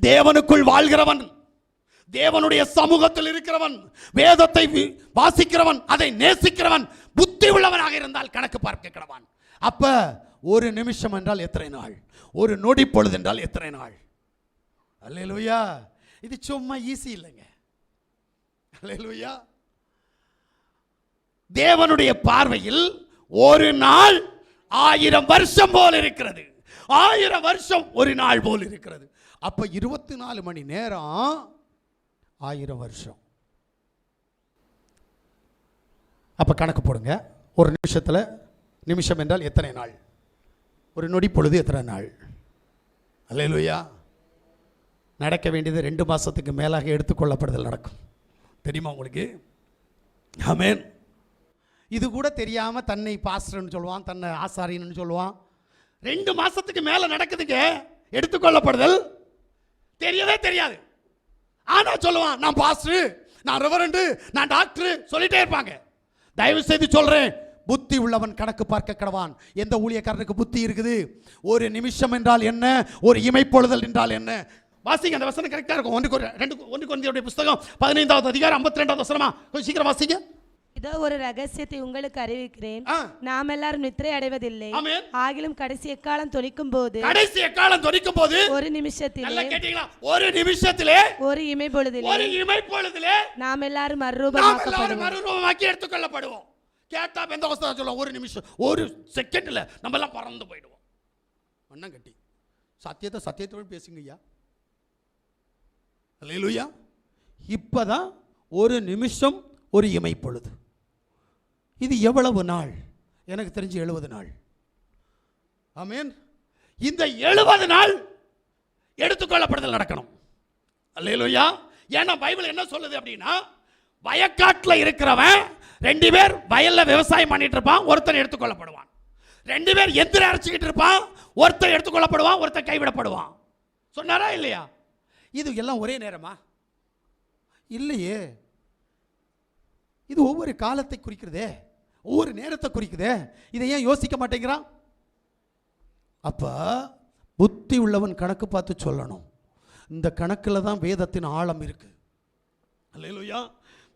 தேவனுக்குள் வாழ்கிறவன் தேவனுடைய சமூகத்தில் இருக்கிறவன் வேதத்தை வாசிக்கிறவன் அதை நேசிக்கிறவன் புத்தி உள்ளவனாக இருந்தால் கணக்கு பார்க்க கிடவான். அப்ப ஒரு நிமிஷம் என்றால் எத்தனை நாள்? ஒரு நொடி பொழுது என்றால் எத்தனை நாள்? அல்லேலூயா. இது சும்மா ஈஸி இல்லைங்க. அல்லேலூயா. தேவனுடைய பார்வையில் ஒரு நாள் ஆயிரம் வருஷம் போல் இருக்கிறது. ஆயிரம் வருஷம் ஒரு நாள் போல் இருக்கிறது. அப்ப இருபத்தி நாலு மணி நேரம் ஆயிரம் வருஷம். அப்ப கணக்கு போடுங்க. ஒரு நிமிஷத்துல நிமிஷம் என்றால் எத்தனை நாள்? ஒரு நொடி பொழுது எத்தனை நாள்? அல்லேலூயா. நடக்க வேண்டியது ரெண்டு மாதத்துக்கு மேலாக எடுத்துக்கொள்ளப்படுதல் நடக்கும். தெரியுமா உங்களுக்கு? ஆமேன். இது கூட தெரியாமல் தன்னை பாஸ்டர்னு சொல்லுவான் தன்னை ஆசாரியன்னு சொல்லுவான் ரெண்டு மாசத்துக்கு மேல நடக்குதுங்க. எடுத்துக்கொள்ளப்படுதல்? தெரியவே தெரியாது. ஆனா சொல்லுவான் நான் பாஸ்டர் நான் ரெவரண்டு நான் டாக்டர் சொல்லிட்டே இருப்பாங்க. தயவு செய்து சொல்றேன் புத்தி உள்ளவன் கணக்கு பார்க்க கடவான். எந்த ஊழியக்காரனுக்கு புத்தி இருக்குது? ஒரு நிமிஷம் என்றால் என்ன? ஒரு இமைப்பொழுதல் என்றால் என்ன? வாசிங்க அந்த வசனம் கரெக்டாக இருக்கும். ஒன்று ரெண்டு ஒன்று குழந்தையுடைய புஸ்தகம் பதினைந்தாவது அதிகாரம் ஐம்பத்தி ரெண்டாவது வசனமா? கொஞ்சம் சீக்கிரம் வாசிங்க. இதோ ஒரு ரகசியத்தை உங்களுக்கு அறிவிக்கிறேன். நாம் எல்லாரும் நித்திரை அடைவதில்லை. ஆகிலும் கடைசி எக்காலம் தொனிக்கும் போது கடைசி காலம் தொனிக்கும் போது ஒரு நிமிஷத்திலே. கேட்டீங்களா? ஒரு நிமிஷத்திலே. ஒரு இமை பொழுதிலே. ஒரு நாம் எல்லாரும் நாம் எல்லாரும் மறுரூபமாக்கப்படுவோம். மறுரூபமாக்கி எடுத்துக்கொள்ளப்படுவோம். கேட்டா எந்த அவஸ்தை சொல்ல? ஒரு நிமிஷம். ஒரு செகண்ட்ல நம்ம எல்லாம் பறந்து போயிடுவோம். மண்ணம் கட்டி. சத்தியத்தை சத்தியத்தோடு பேசுங்க ஐயா. அல்லேலூயா இப்பதான் ஒரு நிமிஷம் ஒரு இமைப்பொழுது இது எவ்வளவு நாள்? எனக்கு தெரிஞ்சு எழுபது நாள். ஆமீன். இந்த எழுபது நாள் எடுத்துக்கொள்ளப்படுதல் நடக்கணும். அல்லேலூயா. ஏன்னா பைபிள் என்ன சொல்லுது அப்படின்னா வயக்காட்டில் இருக்கிறவன் ரெண்டு பேர் வயலில் விவசாயம் பண்ணிட்டு இருப்பான் ஒருத்தன் எடுத்துக்கொள்ளப்படுவான். ரெண்டு பேர் எந்திர அரைச்சிக்கிட்டு இருப்பான் ஒருத்தன் எடுத்துக்கொள்ளப்படுவான் ஒருத்தன் கைவிடப்படுவான். சொன்னாரா இல்லையா? இது எல்லாம் ஒரே நேரமா? இல்லையே. இது ஒவ்வொரு காலத்தை குறிக்கிறதே. ஒவ்வொரு நேரத்தை குறிக்குதே. இதை ஏன் யோசிக்க மாட்டேங்கிறான்? அப்போ புத்தி உள்ளவன் கணக்கு பார்த்து சொல்லணும். இந்த கணக்கில் தான் வேதத்தின் ஆழம் இருக்குது அல்லையிலோயா